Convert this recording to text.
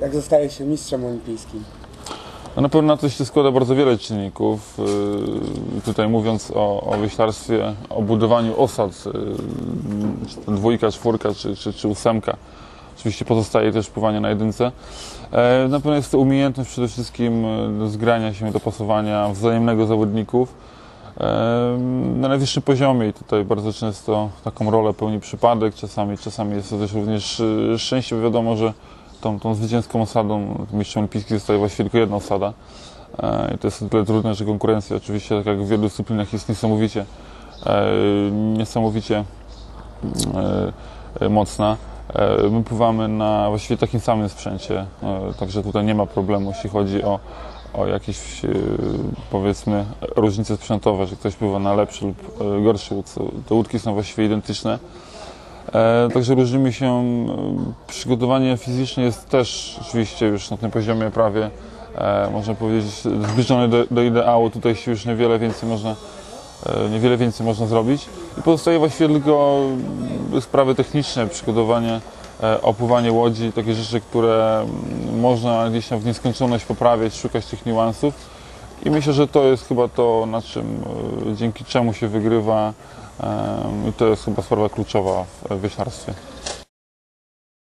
jak zostaje się mistrzem olimpijskim? No na pewno na to się składa bardzo wiele czynników. Yy, Tutaj mówiąc o, o wyślarstwie, o budowaniu osad, yy, czy dwójka, czwórka czy, czy, czy ósemka. Oczywiście pozostaje też pływanie na jedynce. E, Na pewno jest to umiejętność przede wszystkim e, do zgrania się, dopasowania wzajemnego zawodników e, na najwyższym poziomie i tutaj bardzo często taką rolę pełni przypadek, czasami, czasami jest to też również szczęście, wiadomo, że tą, tą zwycięską osadą mistrzem olimpijskim zostaje właściwie tylko jedna osada. E, I to jest o tyle trudne, że konkurencja oczywiście, tak jak w wielu dyscyplinach, jest niesamowicie, e, niesamowicie e, mocna. My pływamy na właściwie takim samym sprzęcie, także tutaj nie ma problemu, jeśli chodzi o, o jakieś powiedzmy różnice sprzętowe, że ktoś pływa na lepszy lub gorszy łódce. Te łódki są właściwie identyczne. E, Także różnimy się. Przygotowanie fizyczne jest też oczywiście już na tym poziomie prawie, e, można powiedzieć, zbliżone do, do ideału. Tutaj się już niewiele więcej można, e, niewiele więcej można zrobić. I pozostaje właściwie tylko sprawy techniczne, przygotowanie, opływanie łodzi, takie rzeczy, które można gdzieś tam w nieskończoność poprawiać, szukać tych niuansów. I myślę, że to jest chyba to, na czym, dzięki czemu się wygrywa. I to jest chyba sprawa kluczowa w wyślarstwie.